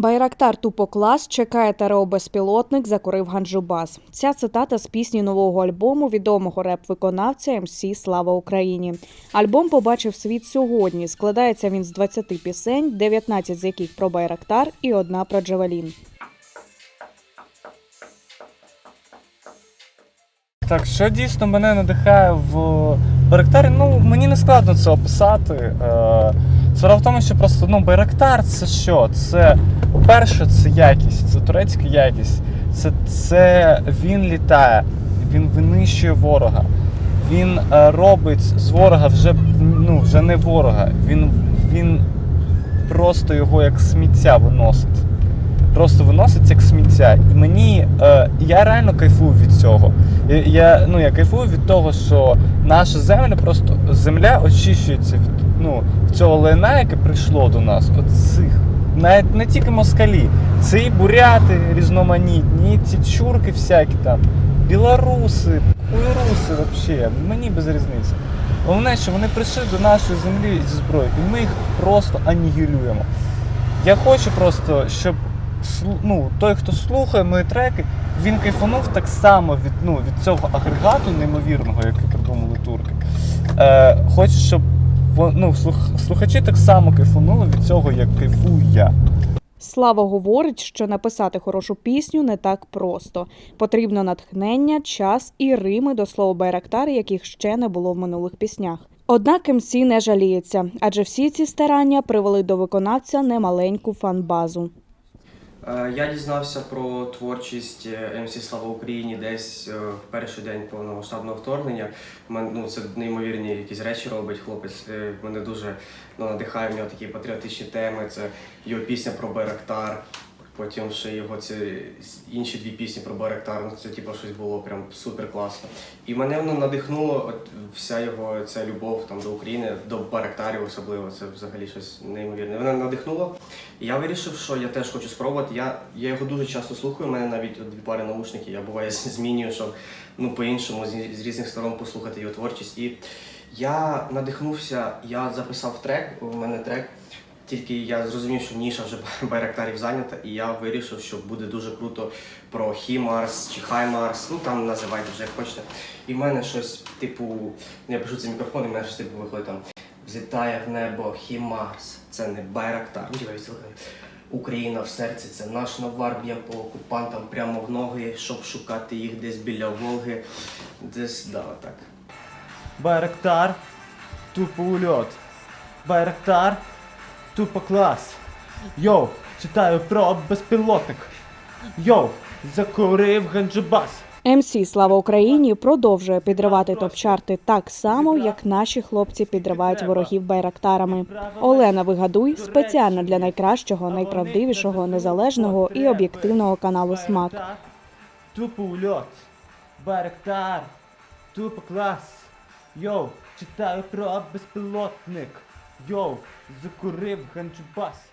Байрактар Тупоклас чекає ТРО безпілотник, закурив Ганджубас. Ця цитата з пісні нового альбому відомого реп-виконавця МС Слава Україні. Альбом побачив світ сьогодні. Складається він з 20 пісень, 19 з яких про Байрактар і одна про Джавелін. Так, що дійсно мене надихає в Байрактарі, ну мені не складно це описати. Справа в тому, що просто ну, Байрактар це що? Це, по-перше, це якість, це турецька якість. Це, це він літає, він винищує ворога. Він е, робить з ворога вже, ну, вже не ворога. Він, він просто його як сміття виносить просто виносить як сміття. І мені е, я реально кайфую від цього. Я, ну, я кайфую від того, що наша земля просто земля очищується від ну, цього лайна, яке прийшло до нас. От. Навіть не тільки москалі, це і буряти різноманітні, і ці чурки всякі там, білоруси, хуйруси взагалі, мені без різниці. Головне, що вони прийшли до нашої землі зі зброєю, і ми їх просто анігілюємо. Я хочу просто, щоб ну, той, хто слухає мої треки, він кайфанув так само від, ну, від цього агрегату неймовірного, який придумали турки. Е, хочу, щоб ну, слух- слухачі так само кайфанули від цього, як кайфую я. Слава говорить, що написати хорошу пісню не так просто. Потрібно натхнення, час і рими до слова Байрактар, яких ще не було в минулих піснях. Однак МС не жаліється, адже всі ці старання привели до виконавця немаленьку фан-базу. Е, Я дізнався про творчість е, МС Слава Україні десь е, в перший день повномасштабного вторгнення. Мен- Ну, це неймовірні якісь речі робить хлопець. Мене дуже ну, надихає в нього такі патріотичні теми. Це його пісня про Байрактар. Потім ще його ці інші дві пісні про Байрактар. Ну, це типу щось було прям супер класно. І мене ну, надихнуло от, вся його ця любов там, до України, до Байрактарів особливо. Це взагалі щось неймовірне. Мене надихнуло. І я вирішив, що я теж хочу спробувати. Я, я його дуже часто слухаю. У мене навіть дві пари наушників. Я буває змінюю, щоб ну по-іншому з, з різних сторон послухати його творчість. І я надихнувся, я записав трек. У мене трек. Тільки я зрозумів, що ніша вже байрактарів зайнята, і я вирішив, що буде дуже круто про Хімарс чи Хаймарс, ну там називайте вже як хочете. І в мене щось, типу, я пишу цей мікрофон, і в мене щось типу виходить там Злітає в небо Хімарс, це не Байрактар. Ну. Україна в серці, це наш навар б'є по окупантам прямо в ноги, щоб шукати їх десь біля Волги. Десь, да, так. Байрактар, тупо ульот. Байрактар, тупо клас. Йоу, читаю про безпілотник. Йоу, закурив ганджубас. МС Слава Україні продовжує підривати топ-чарти так само, як наші хлопці підривають ворогів байрактарами. Олена Вигадуй спеціально для найкращого, найправдивішого, незалежного і об'єктивного каналу Смак. Тупо ульот. Байрактар, тупо клас. Йоу, читаю про безпілотник. Йоу, закурив ганджубас.